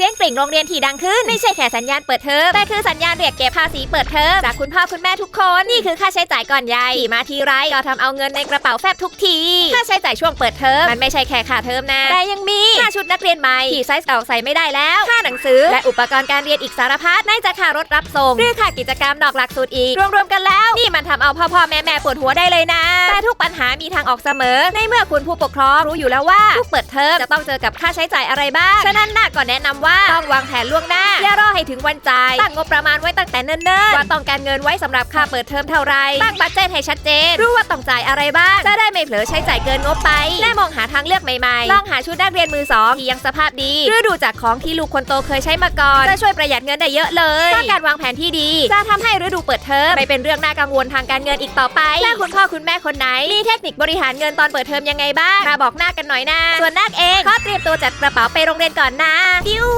เสียงกริ่งโรงเรียนที่ดังขึ้น ไม่ใช่แค่สัญญาณเปิดเทอมแต่คือสัญญาณเรียกเก็บภาษีเปิดเทอมจากคุณพ่อคุณแม่ทุกคน นี่คือค่าใช้จ่ายก่อนใหญ่ที่มาทีไรก็ทำเอาเงินในกระเป๋าแฟบทุกที ค่าใช้จ่ายช่วงเปิดเทอมมันไม่ใช่แค่ค่าเทอมนะ แต่ยังมีค่าชุดนักเรียนใหม่ที่ไซส์เก่าใส่ไม่ได้แล้ว ค่าหนังสือ และอุปกรณ์การเรียนอีกสารพัดไหนจะค่ารถรับส่งหรือค่ากิจกรรมนอกหลักสูตรอีก รวมๆกันแล้ว นี่มันทำเอาพ่อพ่อแม่แม่ปวดหัวได้เลยนะ แต่ทุกปัญหามีทางออกเสมอ ในเมื่อคุณผู้ปกครองรู้อยู่แล้วว่าทุกเปิดเทอมจะต้องเจอกับค่าใช้จ่ายอะไรบ้าง ฉะนั้นน่าก็แนะนำว่าต้องวางแผนล่วงหน้า อย่ารอให้ถึงวันจ่าย ตั้งงบประมาณไว้ตั้งแต่เนิ่นๆ ว่าต้องการเงินไว้สำหรับค่าเปิดเทอมเท่าไหรตั้งบัตเจตให้ชัดเจน รู้ว่าต้องจ่ายอะไรบ้าง จะได้ไม่เผลอใช้จ่ายเกินงบไปและมองหาทางเลือกใหม่ๆ ลองหาชุดนักเรียนมือสองที่ยังสภาพดี หรือดูจากของที่ลูกคนโตเคยใช้มาก่อน จะช่วยประหยัดเงินได้เยอะเลยถ้าการวางแผนที่ดี จะทำให้ฤดูเปิดเทอมไม่เป็นเรื่องน่ากังวลทางการเงินอีกต่อไป และคุณพ่อคุณแม่คนไหน มีเทคนิคบริหารเงินตอนเปิดเทอมยังไงบ้าง มาบอกหน้ากันหน่อยนะ ส่วนนาคเองก็เตรียมตัวจัดกระเป๋าไปโรงเรียนก่อนนะฟิว